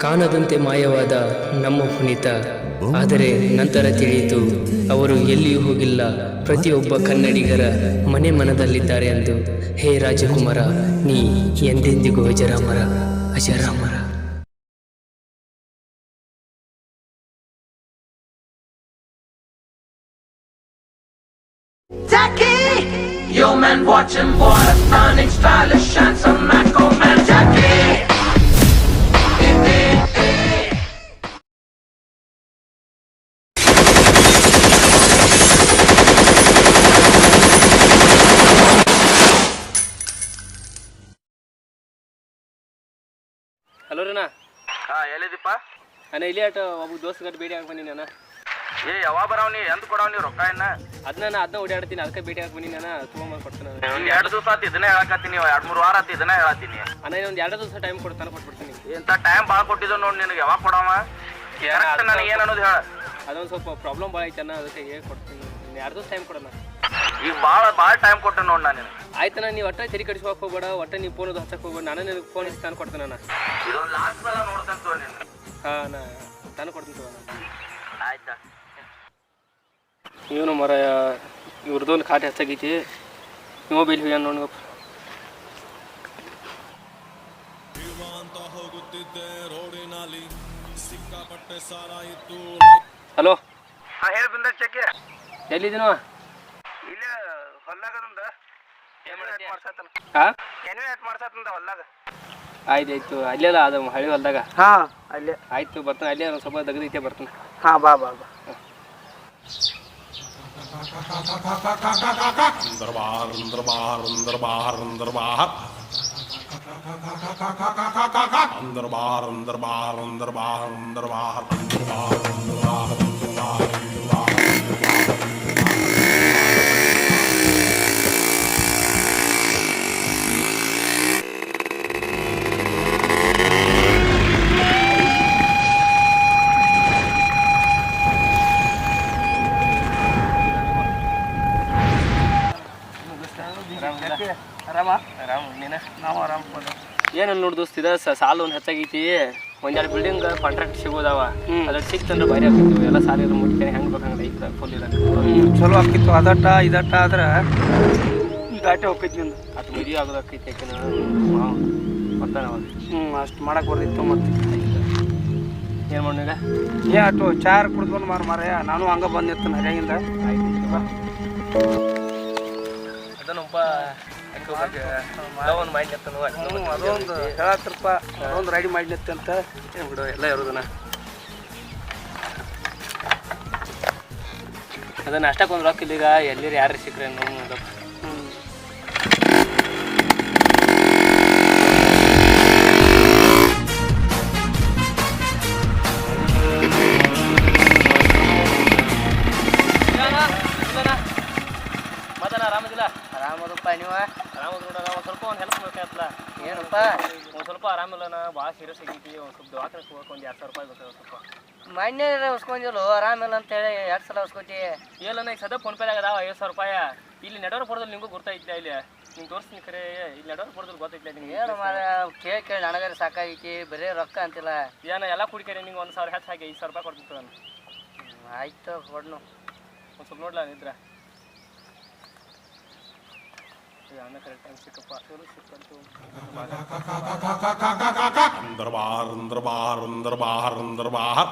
ಕಾಣದಂತೆ ಮಾಯವಾದ ನಮ್ಮ ಪುನೀತ ಆದರೆ ನಂತರ ತಿಳಿಯಿತು ಅವರು ಎಲ್ಲಿಯೂ ಹೋಗಿಲ್ಲ ಪ್ರತಿಯೊಬ್ಬ ಕನ್ನಡಿಗರ ಮನೆ ಮನದಲ್ಲಿದ್ದಾರೆ ಎಂದು ಹೇ ರಾಜಕುಮಾರ ನೀ ಎಂದೆಂದಿಗೂ ಅಜರಾಮರ ಅಜರಾಮರ Jackie! Yo, man, watching him, boy. Stunning, stylish, handsome, Maco, hello Reena ಹಾ ಎಲ್ಲಿದ್ದೀಪ ಅಣ್ಣ ಇಲ್ಲಿ ಆಟ ಒಬ್ಬ ದೋಸ್ತ ಗಟ್ಟು ಭೇಟಿ ಹಾಕಿ ನಾನು. ಏ ಯಾವಾಗ ಬರಾವ್ ನೀ? ಎಂದ್ ಕೊಡವ್ ನೀ ರೊಕ್ಕ ಇನ್ನ? ಅದನ್ನ ನಾನು ಅದನ್ನ ಓಡಾಡ್ತೀನಿ ಅದಕ್ಕೆ ಭೇಟಿ ಹಾಕಿ ನಾನು. ತುಂಬ ಕೊಡ್ತೀನಿ ಒಂದು ಎರಡು ದಿವಸ ಆತು ಇದನ್ನೇ ಹೇಳಕತ್ತೀನಿ ಎರಡು ಮೂರು ವಾರ ಆತು ಇದನ್ನೇ ಹೇಳತ್ತೀನಿ. ಅಣ್ಣ ಇನ್ನೊಂದು ಎರಡು ದಿವಸ ಟೈಮ್ ಕೊಡ್ತಾನೆ ಕೊಟ್ಬಿಡ್ತೀನಿ. ಎಂತ ಟೈಮ್ ಭಾಳ ಕೊಟ್ಟಿದ್ದು ನೋಡಿ ನಿನಗೆ ಯಾವಾಗ ಕೊಡವ? ನನಗೆ ಏನು ಅನ್ನೋದು ಹೇಳ. ಅದೊಂದು ಸ್ವಲ್ಪ ಪ್ರಾಬ್ಲಮ್ ಭಾಳ ಐತೆ ಅಣ್ಣ ಅದಕ್ಕೆ ಕೊಡ್ತೀನಿ. ಎರಡು ದಿವಸ ಟೈಮ್ ಕೊಡೋಣ ಈಗ ಭಾಳ ಭಾಳ ಟೈಮ್ ಕೊಟ್ಟೆ ನೋಡಿ ನಾನು ಆಯ್ತು ಆಯ್ತಣ್ಣ ನೀವು ಒಟ್ಟ ತೆರಿ ಕಡಿಸ್ಕೊಕ್ ಹೋಗ್ಬೇಡ ಒಟ್ಟ ನೀವು ಫೋನ್ ಹಚ್ಚಕ್ಕೆ ಹೋಗ್ಬೇಡ. ನಾನು ನಿನಗೆ ಫೋನ್ ಇಷ್ಟು ತಾನು ಕೊಡ್ತೇನೆ ನಾನು ಇದೊಂದು ಲಾಸ್ಟ್ ಬೆಲ್ಲ ನೋಡ್ತಾನೆ ನೀನು. ಹಾಂ ನಾ ತಾನು ಕೊಡ್ತೀನಿ ತಗೋ ಆಯ್ತಾ? ಇವನು ಮರ ಇವ್ರದ್ದೊಂದು ಖಾತೆ ಹೆಚ್ಚಾಗೈತಿ. ಮೊಬೈಲ್ ಹೋಗ್ಯಾನ ನೋಡ್ಗಪ್ಪ ಹಲೋ ಹಾಂ ಹೇಳಿ ಚೆಕ್ ಚೆಕ್ಕೆ ಎಲ್ಲಿದ್ದೀನೋ ಆಯ್ತು ಅಲ್ಲೆಲ್ಲ ಅದು ಹಳಿ ಹೊಲ್ದಾಗ ಹಾ ಅಲ್ಲೇ ಆಯ್ತು ಬರ್ತಾನೆ ಅಲ್ಲೇ ಒಂದು ಸ್ವಲ್ಪ ತೆಗೆದೈತೆ ಬರ್ತಾನೆ ಹಾ ಬಾ ಬಾ ಬಾ ದರ್ಬಾರ್ ದರ್ಬಾರ್ ದರ್ಬಾರ್ ದರ್ಬಾರ್ ದರ್ಬಾರ್ ದರ್ಬಾರ್ ದರ್ಬಾರ್ ದರ್ಬಾರ್ ದರ್ಬಾರ್ ಆರಾಮ? ಆರಾಮ್ ನೀನ? ನಾವು ಆರಾಮ ಏನು ನೋಡಿ ದೋಸ್ತಿದ ಸಾಲ ಒಂದು ಹೆಚ್ಚಾಗೈತಿ. ಒಂದೆರಡು ಬಿಲ್ಡಿಂಗ್ ಕಾಂಟ್ರಾಕ್ಟ್ ಸಿಗೋದಾವ. ಅದ್ರ ಸಿಕ್ತಂದ್ರೆ ಭಾರಿ ಆಗ್ತಿತ್ತು. ಎಲ್ಲ ಸಾಲ ಎಲ್ಲ ಮುಟ್ಕೊಂಡು ಹೆಂಗೆ ಬೇಕು ಹಂಗೆ ಐತೆ ಫುಲ್ ಇಲ್ಲ ಚಲೋ ಆಕಿತ್ತು ಅದಟ್ಟ ಇದಟ್ಟ ಆದ್ರೆ ದಾಟಿ ಹೋಗ್ತೈತಿ ನಿಂದು. ಅದು ಮದುವೆ ಆಗೋದಾಕೈತಿ ಯಾಕೆನ? ಬರ್ತಾನೆ ಅವಾಗ ಹ್ಞೂ ಅಷ್ಟು ಮಾಡಕ್ಕೆ ಬರ್ದಿತ್ತು ಮತ್ತೆ. ಏನು ಮಾಡಿದ ಏ ಅಟ್ಟು ಚಾರ್ ಕುಡ್ದು ಮಾರ ಮಾರ ನಾನು ಹಂಗ ಆಯ್ತು ಹರಿಯಾಗಿಂದ ಅದನ್ನೊಬ್ಬ ಒಂದು ಮೈಂಡ್ ಹ್ಞೂ ಅದೊಂದು ಹೇಳತ್ರಪ್ಪ ಅದೊಂದು ರೆಡಿ ಅಂತ ಏನು ಬಿಡು ಎಲ್ಲ ಇರೋದನ್ನ. ಅದನ್ನ ಅಷ್ಟಕ್ಕೊಂದು ರೊಕ್ಕ ಇಲ್ಲೀಗ ಎಲ್ಲಿ ಯಾರು ಸಿಕ್ಕ್ರೆ ನೋವು ಆರಾಮದಪ್ಪ ನೀವ? ಆರಾಮದ ನೋಡ ನಾವು ಸ್ವಲ್ಪ ಒಂದು ಹೆಲ್ಪ್ ಬೇಕಾಯ್ತಲ್ಲ. ಏನಪ್ಪ? ಒಂದು ಸ್ವಲ್ಪ ಆರಾಮಿಲ್ಲ ನಾ ಭಾಳ ಸೀರಿಯಸ್ ಆಗೈತಿ ಒಂದು ಸ್ವಲ್ಪ ದವಾಖಾನೆ ಹೋಗಕ್ಕೆ ಒಂದು ಎರಡು ಸಾವಿರ ರೂಪಾಯಿ ಬೇಕಾಗ ಸ್ವಲ್ಪ. ಮೊನ್ನೆ ಉಸ್ಕೊಂಡಿಲ್ಲ ಆರಾಮಿಲ್ಲ ಅಂತೇಳಿ ಎರಡು ಸಲ ಹೊಸ್ಕೊತಿ. ಇಲ್ಲ ಈಗ ಸದ್ಯ ಫೋನ್ ಪೇ ಅದಾವ ಐವತ್ತು ಸಾವಿರ ರೂಪಾಯಿ. ಇಲ್ಲಿ ನೆಡೋರ್ ಪಡೆದಲ್ಲಿ ನಿಮಗೂ ಗೊತ್ತಾಯ್ತಾ ಇಲ್ಲಿ. ನಿಂಗೆ ತೋರಿಸ್ತೀನಿ ಕರೆ ಇಲ್ಲಿ ನೆಡೋರ್ ಪಡೆದಲ್ಲಿ ಗೊತ್ತಾಯ್ತಾ ನಿಮ್ಗೆ ಏನು ಮಾರ ಕೇಳಿ ಕೇಳಿ ನನಗಾರ ಸಾಕಾಗೈತಿ ಬರೀ ರೊಕ್ಕ ಅಂತಿಲ್ಲ. ಏನೋ ಎಲ್ಲ ಕುಡಿಕರೆ ನಿಂಗೆ ಒಂದು ಸಾವಿರ ಹೆಚ್ಚಾಗಿ ಹಾಕಿ ಐದು ಸಾವಿರ ರೂಪಾಯಿ ಕೊಡ್ತೀನಿ ನಾನು ಆಯ್ತು ಕೊಡ್ನು. ಒಂದು ಸ್ವಲ್ಪ ನೋಡ್ಲಾ ನಿದ್ರ? ಆಮೇಲೆ ಬಾರ್ ಅಂದ್ರ ಬಾರ್ ಅಂದ್ರ ಬಾರ್ ಅಂದ್ರ ಬಾರ್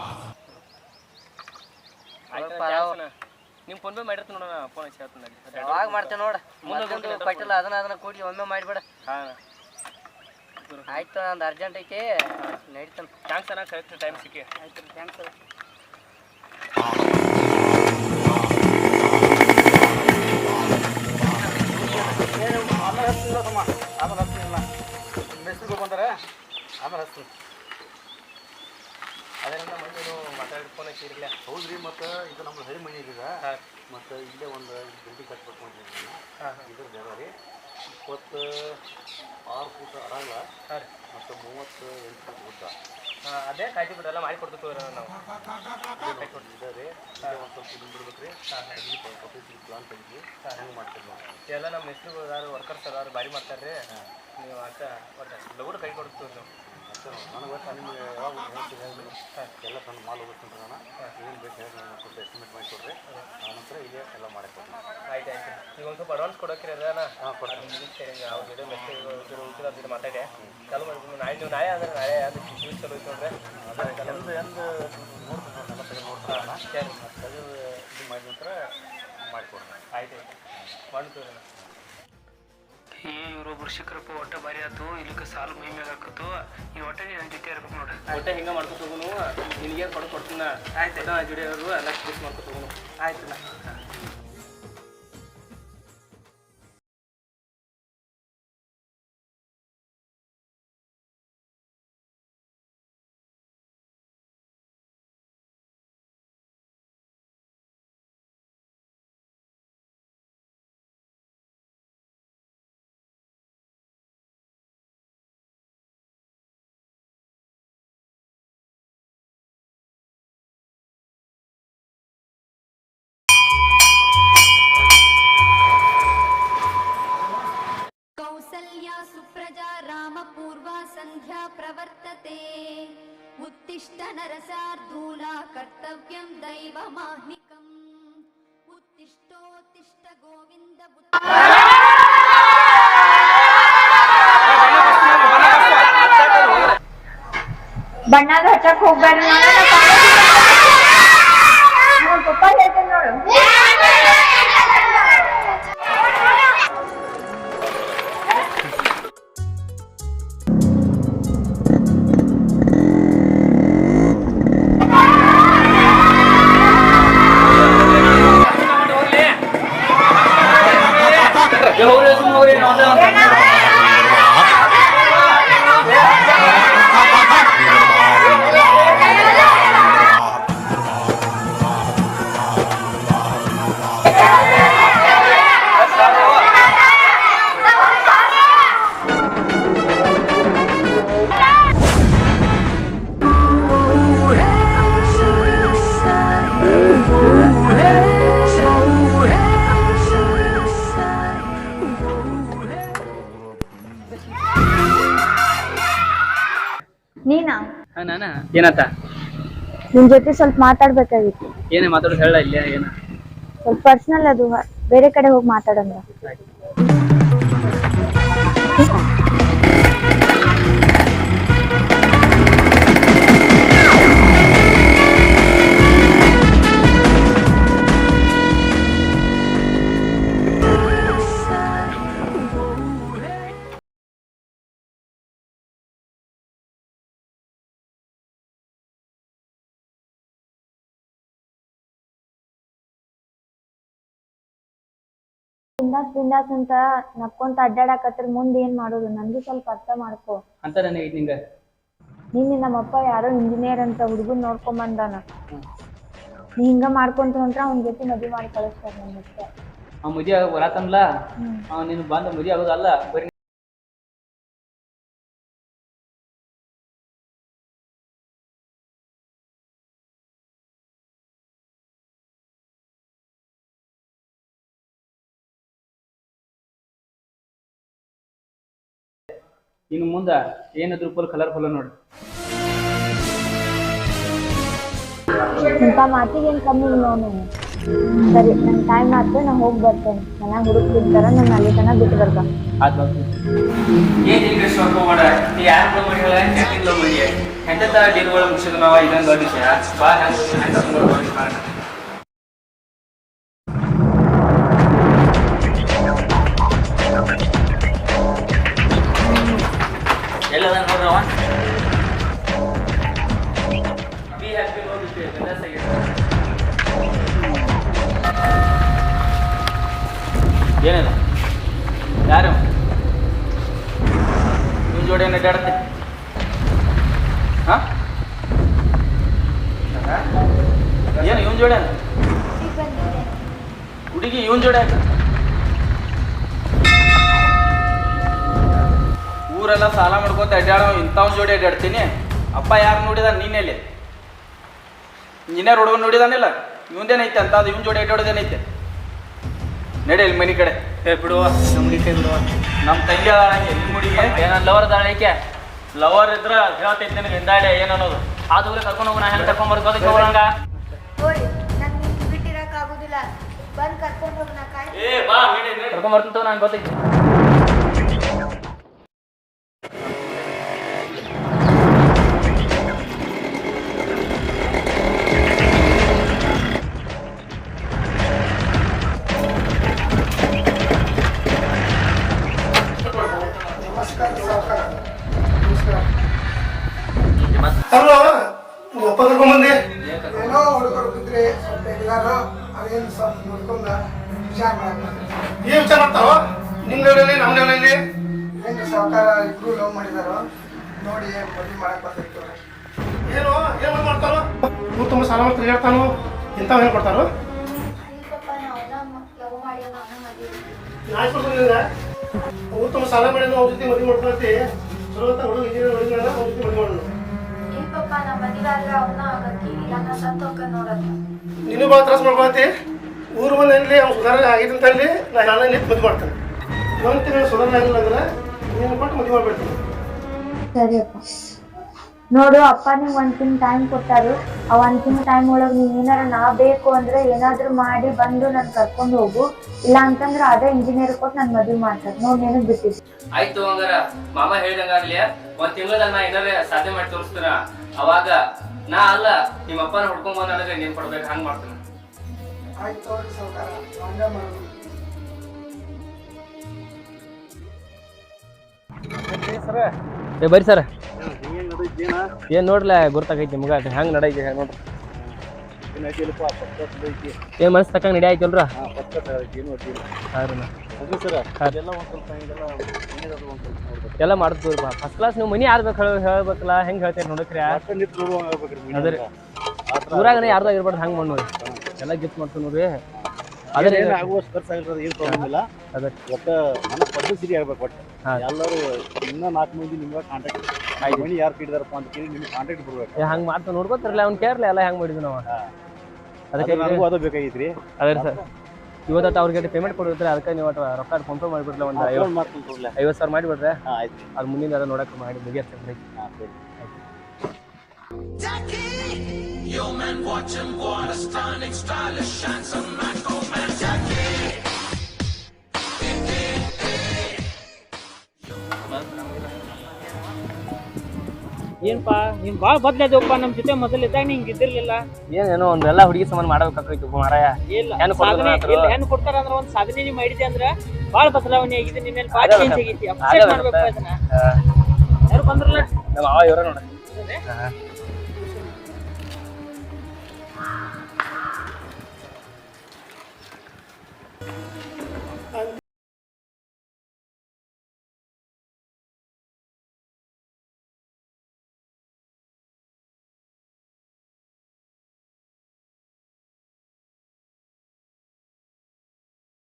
ನಿಮ್ ಫೋನ್ ಪೇ ಮಾಡಿರ್ತೀನಿ ನೋಡೋಣ ಫೋನ್ ಹೇಳ್ತೀನಿ ನಡಿ ಯಾವಾಗ ಮಾಡ್ತೇನೆ ನೋಡ ಮುಂದೊಂದು ಅದನ್ನ ಅದನ್ನ ಕೂಡಿ ಒಮ್ಮೆ ಮಾಡಿಬಿಡ ಹಾಂ ಆಯ್ತು ನಂದು ಅರ್ಜೆಂಟ್ ಐತಿ ನಡೀತಾನೆ ಥ್ಯಾಂಕ್ಸ್ ಅಣ್ಣ ಕರೆಕ್ಟ್ ಟೈಮ್ ಸಿಕ್ಕಿ ಆಯ್ತು. ಥ್ಯಾಂಕ್ಸ್ ಬಂದರೆ ಆಮೇಲೆ ಹಚ್ತೀನಿ. ಅದರಿಂದ ಮಂದಿ ನೀವು ಫೋನ್ ಹಚ್ಚಿರಲಿಲ್ಲ ಹೌದ್ರಿ ಮತ್ತು ಇದು ನಮ್ಮ ಹರಿ ಮನೆ ಈಗ. ಮತ್ತು ಇಲ್ಲೇ ಒಂದು ಬಿಲ್ಡಿಂಗ್ ಕಟ್ಬೇಕು ಅಂತ ಇದ್ರ ಜಾಗ ರೀ. ಇಪ್ಪತ್ತು ಆರು ಫೂಟ್ ಅಡಗ ಮತ್ತೆ ಮೂವತ್ತು ಎಂಟು ಫೂಟ್ ಉದ್ದ. ಅದೇ ಕಾಯ್ದು ಬಿಡಲ್ಲ ಮಾಡಿ ಕೊಡ್ತೀವಿ ನಾವು. ಇದೆ ರೀ. ಒಂದು ಸ್ವಲ್ಪ ಬಿಡ್ಬೇಕು ರೀ. ಪಬ್ಲಿಕ್ ಪ್ಲಾನ್ ತೆಗಿದ್ವಿ ಹೆಂಗೆ ಮಾಡ್ತೀವಿ ನಾವು ಎಲ್ಲ ನಮ್ಮ ಹೆಸರು ಯಾರು ವರ್ಕರ್ಸ್ ಅದಾರು ಬಾರಿ ಮಾಡ್ತಾರೆ ರೀ ನೀವು ಅಂತ ಒಟ್ಟು ಲಗುಡು ಕೈ ಕೊಡ್ತೀವಿ ನಾವು ನನಗೆ ನಿಮಗೆ ಯಾವಾಗ ಹೇಳಿದ್ರು? ಎಲ್ಲ ತಂದು ಮಾಲ್ ಹೋಗ್ತೀನಿ ನಾನು ಏನು ಬೇಕು ಹೇಳಿ ನಾನು ಸ್ವಲ್ಪ ಎಸ್ಟಿಮೇಟ್ ಮಾಡಿ ಕೊಡ್ರಿ. ಆ ನಂತರ ಇಲ್ಲೇ ಎಲ್ಲ ಮಾಡಿ ಕೊಡ್ತೀನಿ ಆಯ್ತು ಆಯ್ತು. ಈಗ ಒಂದು ಸ್ವಲ್ಪ ಅಡ್ವಾನ್ಸ್ ಕೊಡೋಕ್ರಿ ಅದನ್ನ ಹಾಂ ಕೊಡ್ತೀನಿ. ಅವ್ರ ಜೊತೆ ಮೆಸೇಜ್ ಜೊತೆ ಮಾತಾಡಿ. ಚಾಲು ಮಾಡ್ತೀನಿ ನಾಳೆ ನೀವು ನಾಳೆ ಅಂದ್ರೆ ನಾಳೆ ಅದು ಚಲೋ ಐತೆ ನೋಡ್ರಿ. ಎಂದು ಎಂದು ನೋಡ್ತೀನಿ ಎಲ್ಲ ತೆಗೆದು ತೆಗೆದು ಇದು ಮಾಡಿದ ನಂತರ ಮಾಡಿಕೊಡ್ತೀನಿ. ಆಯ್ತು ಆಯ್ತು. ಮಾಡ್ತೀವಿ ಏ ಇವ್ರೊಬ್ರು ಶಿಖರಪ್ಪ ಒಟ್ಟ ಭಾರಿ ಆತು. ಇಲ್ಲಕ್ಕೆ ಸಾಲು ಮೈ ಮ್ಯಾಗ ಹಾಕತ್ತು. ಈ ಒಟ್ಟ ನನ್ನ ಜೊತೆ ಇರ್ಬೇಕು ನೋಡ್ರಿ ಒಟ್ಟ ಹಿಂಗೆ ಮಾಡ್ಕೊತ ಹೋಗುನು. ನಿನಗೆ ಕೊಡು ಕೊಡ್ತೀನಿ? ಆಯ್ತು. ಜುಡಿಯವರು ಎಲ್ಲ ಫಿಕ್ಸ್ ಮಾಡ್ಕೊತ ಹೋಗುನು. ಆಯ್ತು ನಾ. सन्ध्या प्रवर्तते। उत्तिष्ठ नरसार्धूला कर्तव्यं दैवमाह्निकम् उत्तिष्ठोत्तिष्ठ गोविन्द बण्णाघाटच्या खोबर ನೀನಾ? ಏನತ್ತ ನಿಮ್ ಜೊತೆ ಸ್ವಲ್ಪ ಮಾತಾಡ್ಬೇಕಾಗಿತ್ತು. ಏನೇ ಮಾತಾಡೋದು ಹೇಳ ಇಲ್ಲ ಏನ? ಸ್ವಲ್ಪ ಪರ್ಸನಲ್ ಅದು ಬೇರೆ ಕಡೆ ಹೋಗಿ ಮಾತಾಡಂದ್ರ ಬಿಂದಾಸ್ ಬಿಂದಾಸ್ ಅಂತ ನಕ್ಕೊಂತ ಅಡ್ಡಾಡಕತ್ರ ಮುಂದೆ ಏನ್ ಮಾಡೋದು? ನನ್ಗೂ ಸ್ವಲ್ಪ ಅರ್ಥ ಮಾಡ್ಕೋ. ಅಂತ ನನಗೆ ನಿಂಗ? ನಿನ್ನೆ ನಮ್ಮಪ್ಪ ಯಾರೋ ಇಂಜಿನಿಯರ್ ಅಂತ ಹುಡುಗನ್ ನೋಡ್ಕೊಂಡ್ ಬಂದಾನ ನೀ ಹಿಂಗ ಮಾಡ್ಕೊಂತ ಹೊಂಟ್ರ ಅವ್ನ ಜೊತೆ ಮದ್ವಿ ಮಾಡಿ ಕಳಿಸ್ತಾರ ನನ್ನ ಆ ಮದುವೆ ಅವ ನೀನು ಬಂದ ಮದುವೆ ಆಗೋದಲ್ಲ? ಬರೀ ಇನ್ನು ಮುಂದೆ ಏನಾದ್ರು ಫುಲ್ ಕಲರ್ಫುಲ್ ನೋಡಿ ಇಂಥ ಮಾತಿಗೆ ಏನ್ ಕಮ್ಮಿ ಇಲ್ಲ ನಾನು ಸರಿ ನನ್ನ ಟೈಮ್ ಆಯ್ತು ನಾ ಹೋಗಿ ಬರ್ತೇನೆ. ಮನ್ಯಾಗ ಹುಡುಕ್ತಿರ್ತಾರ ನಾನು ಅಲ್ಲಿ ತನಕ ಬಿಟ್ಟು ಬರ್ಬಾ ಆತು ಏನು ಇಲ್ಲ ಸ್ವಲ್ಪ ಮಾಡ ನೀ ಯಾರು ಮಾಡಿ ಹೇಳ ಹೆಂಗಿಲ್ಲ ಮಾಡಿ ಎಂತ ಡೀಲ್ಗಳು ಮುಗಿಸಿದ ನಾವು ಇದೊಂದು ದೊಡ್ಡ ವಿಷಯ ಬಾ ಹೆಂಗ ಎಲ್ಲದ ನೋಡ್ರವ ಬಿ ಹ್ಯಾಪಿ ನೋಡ್ಬಿಟ್ಟು ಬಿಂದಾಸ್ ಏನಿಲ್ಲ. ಯಾರು? ನಿನ್ನ ಜೋಡಿ ಏನು ಅಡ್ಡಾಡತ್ತೆ ಹಾಂ? ಏನು, ಇವನ್ ಜೋಡಿ ಹುಡುಗಿ ಇವನ್ ಜೋಡಿ ಅಂತ ಊರೆಲ್ಲ ಸಾಲ ಮಾಡ್ಕೊತ ಅಡ್ಡಾಡೋ ಇಂಥವ್ನ ಜೋಡಿ ಅಡ್ಡಾಡ್ತೀನಿ ಅಪ್ಪ ಯಾರು ನೋಡಿದ ನೀನೆಲ್ಲಿ? ನೀನೇ ಹುಡುಗನ್ ನೋಡಿದಾನಿಲ್ಲ? ಇವಂದೇನೈತೆ ಅಂತ ಅದು ಇವನ್ ಜೋಡಿ ಅಡ್ಡಾಡೋದೇನೈತೆ ನಡಿ ಇಲ್ಲಿ ಮನೆ ಕಡೆ. ಏ ಬಿಡುವ ನಮ್ಮ ಕೈ ಬಿಡುವ ನಮ್ಮ ತಂಗಿ ಅದಾಳ ಇಲ್ಲಿ ನಿಮ್ಮ ಹುಡುಗಿ? ಏನೋ ಲವರ್ ಅದಾಳ ಐಕೆ ಲವರ್ ಇದ್ರ ಹೇಳ್ತೈತೆ ನಿನಗೆ ಹಿಂದಾಡೆ ಏನು ಅನ್ನೋದು ಆ ದೂರ ಕರ್ಕೊಂಡು ಹೋಗಿ ನಾ ಹೆಂಗೆ ಕರ್ಕೊಂಡ್ ಬರ್ಕೋದಕ್ಕೆ ಹೋಗಂಗ ನೋಡಿ ಬಂದ್ ಕರ್ಕೊಂಡು ಹೋಗಿ ನಾ ಕಾಯ್ ಏ ಬಾ ಕರ್ಕೊಂಡ್ ಬರ್ತೀನಿ ನಂಗೆ ಗೊತ್ತೈತಿ. ಅಲ್ವಾ ಒಪ್ಪ ಕರ್ಕೊಂಬಂದೆ ಏನೋ ಹುಡುಗರು ಬಿದ್ರೆ ಸ್ವಲ್ಪ ಎಲ್ಲಾರು ಅದೇನು ಸ್ವಲ್ಪ ನೋಡ್ಕೊಂಡ ವಿಚಾರ ಮಾಡಕ್ಕೆ ಏನ್ ವಿಚಾರ ಮಾಡ್ತಾವ ನಿಮ್ ಲೆವೆಲಲ್ಲಿ ನಮ್ ಲೆವೆಲಲ್ಲಿ ಏನು ಸಾವುಕಾರ ಇಬ್ರು ಲವ್ ಮಾಡಿದಾರೋ ನೋಡಿ ಮದುವೆ ಮಾಡಕ್ ಬರ್ತಿರ್ತಾರೆ ಏನು? ಏನ್ ಮಾಡ್ತಾರೋ? ನೀವು ತುಂಬ ಸಾಲ ಮಾಡ್ತಾರೆ ಹೇಳ್ತಾನು? ಇಂಥವ್ ಏನ್ ಕೊಡ್ತಾರೋ? ಅವ್ರು ತುಂಬ ಸಾಲ ಮಾಡಿ ಅವ್ರ ಜೊತೆ ಮದುವೆ ಮಾಡ್ಕೊಳತಿ ಚಲೋ ಅಂತ ಹುಡುಗ ಇಂಜಿನಿಯರ್ ಹುಡುಗ ಅವ್ರ ಜೊತೆ ಮದುವೆ ಅವನ್ನ ಆಗಕ್ಕೆ ಇಲ್ಲ ನಾ ಸತ್ತು ಹೋಗ ನೋಡತ್ತ ನೀನು ಭಾಳ ತ್ರಾಸ ಮಾಡ್ಕೊಳತಿ ಊರು ಮನೆ ಅಲ್ಲಿ ಅವ್ನು ಸುಧಾರಣೆ ಆಗಿದೆ ಅಂತ ಹೇಳಿ ನಾ ಎಲ್ಲ ನಿಂತು ಮದುವೆ ಮಾಡ್ತೇನೆ. ಇನ್ನೊಂದು ತಿಂಗಳು ಸುಧಾರಣೆ ಆಗಿಲ್ಲ ಅಂದ್ರೆ ನೀನು ಕೊಟ್ಟು ಮದುವೆ ಮಾಡ್ಬಿಡ್ತೀನಿ ಸರಿಯಪ್ಪ ನೋಡು ಅಪ್ಪ ನಿಂಗೆ ಒಂದ್ ತಿಂಗ್ ಟೈಮ್ ಕೊಟ್ಟಾರು. ಆ ಒಂದ್ ತಿಂಗ್ ಟೈಮ್ ಒಳಗೆ ನೀನು ಏನಾರ ನಾ ಬೇಕು ಅಂದ್ರೆ ಏನಾದ್ರೂ ಮಾಡಿ ಬಂದು ನನ್ ಕರ್ಕೊಂಡು ಹೋಗು. ಇಲ್ಲ ಅಂತಂದ್ರೆ ಅದೇ ಇಂಜಿನಿಯರ್ ಕೊಟ್ಟು ನನ್ ಮದುವೆ ಮಾಡ್ತಾರೆ ನೋಡ್ ನಿನಗ್ ಬಿಟ್ಟಿದ್ದು. ಆಯ್ತು ಹಂಗಾರ. ಮಾಮ ಹೇಳ್ದಂಗಾಗ್ಲಿ ಒಂದ್ ತಿಂಗಳದಾಗ ನಾ ಏನಾರ ಸಾಧ್ಯ ಮಾಡಿ ತೋರಿಸ್ತೀರ? ಅವಾಗ ನಾ ಅಲ್ಲ ನಿಮ್ಮ ಅಪ್ಪನ ಹುಡ್ಕೊಂಡ್ ಬಂದ ನನಗೆ ನೀನ್ ಕೊಡ್ಬೇಕು ಹಂಗ್ ಮಾಡ್ತೀನಿ. ಆಯ್ತು ತೋರಿ ಸಾವುಕಾರ ಹಂಗೆ ಮಾಡೋದು ಏ ಬರ್ರಿ ಸರ್. ಏನ್ ನೋಡ್ಲ ಗುರ್ತಾಗೈತಿ ನಿಮ್ಗ ಹೆಂಗ್ ನಡೈತಿ ನೋಡ್ರಿ. ಏನ್ ಮನಸ್ಸು ತಕ್ಕಂಗ್ ನಡಿ ಆಯ್ತಲ್ರ ಎಲ್ಲ ಫಸ್ಟ್ ಕ್ಲಾಸ್ ನೀವು ಮನಿ ಯಾರ್ದು ಹೇಳ್ಬೇಕಲ್ಲ ಹೆಂಗ್ ಹೇಳ್ತೀರಿ ನೋಡಕ್ರಿ? ಅದ್ರಿ ಊರಾಗನೇ ಯಾರ್ದಾಗ ಇರ್ಬಾರ್ದು ಹಂಗ್ ಮಾಡಿ ಎಲ್ಲ ಗಿಫ್ಟ್ ಮಾಡ್ತೀವಿ ನೋಡ್ರಿ. ಏನು ಆಗುವಷ್ಟು ಖರ್ಚಾಗಿರೋದು ಏನು ಪ್ರಾಬ್ಲಮ್ ಇಲ್ಲ. ಅದೇ ಒಟ್ಟು ನನ್ನ ಪದ್ಧತಿ ಸರಿ ಒಟ್ಟು. ಎಲ್ಲರೂ ಇನ್ನೂ ನಾಲ್ಕು ಮಂದಿ ನಿಮ್ಗೆ ಕಾಂಟ್ಯಾಕ್ಟ್ ಮನಿ ಯಾರು ಕಿಡಿದಾರಪ್ಪ ಅಂತ ಕೇಳಿ ನಿಮ್ಗೆ ಕಾಂಟ್ಯಾಕ್ಟ್ ಬರ್ಬೇಕು. ಏ, ಹಂಗ್ ಮಾಡ್ತಾ ನೋಡ್ಕೋತಿರಲ್ಲ ಅವ್ನ್ ಕೇರ್ಲಿ ಎಲ್ಲ ಹೆಂಗ್ ಮಾಡಿದ್ವಿ ನಾವು. ಅದಕ್ಕೆ ಅದು ನನಗೂ ಅದು ಬೇಕಾಗಿತ್ರಿ. ಅದೇ ಸರ್. ಇವತ್ತು ಅವ್ರಿಗೆ ಪೇಮೆಂಟ್ ಕೊಡಿದ್ರೆ ಅದಕ್ಕೆ ನೀವು ಒಟ್ಟು ರೊಕ್ಕ ಫೋನ್ ಪೇ ಮಾಡಿಬಿಡ್ಲ ಒಂದು ಐವತ್ತು ಮಾಡ್ತೀನಿ ಐವತ್ತು ಸಾವಿರ ಮಾಡಿಬಿಡ್ರೆ ಆಯ್ತು ಅದು ಮುಂದಿನ ಎಲ್ಲ ನೋಡಕ್ಕೆ ಮಾಡಿ ಮುಗಿಯತ್ತೆ ಹಾಂ ಸರಿ. Yo man, watch him, what a stunning, stylish, handsome man, ಏನಪ್ಪಾ ನೀನ್ ಬಾಳ ಬದ್ಲಾದಪ್ಪ ನಮ್ಮ ಜೊತೆ ಮೊದಲಿದ್ದಾಗ ಇದ್ದಾಗ ನಿಂಗ್ ಇದ್ದಿರ್ಲಿಲ್ಲ. ಏನೇನೋ ಒಂದೆಲ್ಲ ಹುಡುಗಿ ಸಮಾನ ಮಾಡ್ಬೇಕಾಗಿತ್ತು ಮಾರಾಯ. ಇಲ್ಲ ಹೆಣ್ಣು ಕೊಡೋದು ಸಾಧನೆ. ಇಲ್ಲ ಹೆಣ್ಣು ಕೊಡ್ತಾರ ಅಂದ್ರೆ ಒಂದ್ ಸಾಧನೆ ನೀ ಮಾಡಿದೆ ಅಂದ್ರ ಬಾಳ ಬದಲಾವಣೆ ಆಗಿದೆ ನಿನ್ನಲ್ಲಿ ಬಾಳ ಚೇಂಜ್. ಆಗೈತಿ. ಅಪ್ಸೆಟ್ ಮಾಡ್ಬೇಕು ಅದನ್ನ ಯಾರು ಬಂದ್ರಲ್ಲ? ನಮ್ಮ ಅವ ಇವ್ರ ನೋಡ.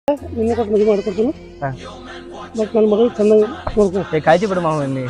ನಿನ್ನೆ ಕೊಟ್ಟು ಮದುವೆ ಮಾಡ್ಕೊಡ್ತೀನಿ. ಹಾ. ನನ್ನ ಮಗಳು ಚೆನ್ನಾಗಿ ನೋಡ್ಕೊ. ಏ ಕಾಯ್ತಿ ಬಿಡು ಮಾವ ನೀ.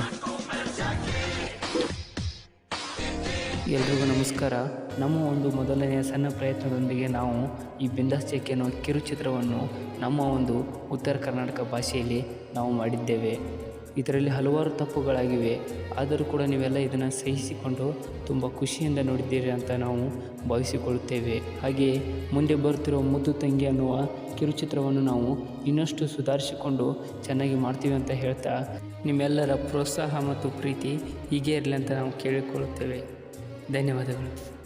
ಎಲ್ರಿಗೂ ನಮಸ್ಕಾರ. ನಮ್ಮ ಒಂದು ಮೊದಲನೆಯ ಸಣ್ಣ ಪ್ರಯತ್ನದೊಂದಿಗೆ ನಾವು ಈ ಬಿಂದಾಸ್ ಚೇಕೆ ಅನ್ನೋ ಕಿರುಚಿತ್ರವನ್ನು ನಮ್ಮ ಒಂದು ಉತ್ತರ ಕರ್ನಾಟಕ ಭಾಷೆಯಲ್ಲಿ ನಾವು ಮಾಡಿದ್ದೇವೆ. ಇದರಲ್ಲಿ ಹಲವಾರು ತಪ್ಪುಗಳಾಗಿವೆ. ಆದರೂ ಕೂಡ ನೀವೆಲ್ಲ ಇದನ್ನು ಸಹಿಸಿಕೊಂಡು ತುಂಬ ಖುಷಿಯಿಂದ ನೋಡಿದ್ದೀರಿ ಅಂತ ನಾವು ಭಾವಿಸಿಕೊಳ್ಳುತ್ತೇವೆ. ಹಾಗೆಯೇ ಮುಂದೆ ಬರುತ್ತಿರುವ ಮುದ್ದು ತಂಗಿ ಅನ್ನುವ ಕಿರುಚಿತ್ರವನ್ನು ನಾವು ಇನ್ನಷ್ಟು ಸುಧಾರಿಸಿಕೊಂಡು ಚೆನ್ನಾಗಿ ಮಾಡ್ತೀವಿ ಅಂತ ಹೇಳ್ತಾ ನಿಮ್ಮೆಲ್ಲರ ಪ್ರೋತ್ಸಾಹ ಮತ್ತು ಪ್ರೀತಿ ಹೀಗೆ ಇರಲಿ ಅಂತ ನಾವು ಕೇಳಿಕೊಳ್ಳುತ್ತೇವೆ. ಧನ್ಯವಾದಗಳು.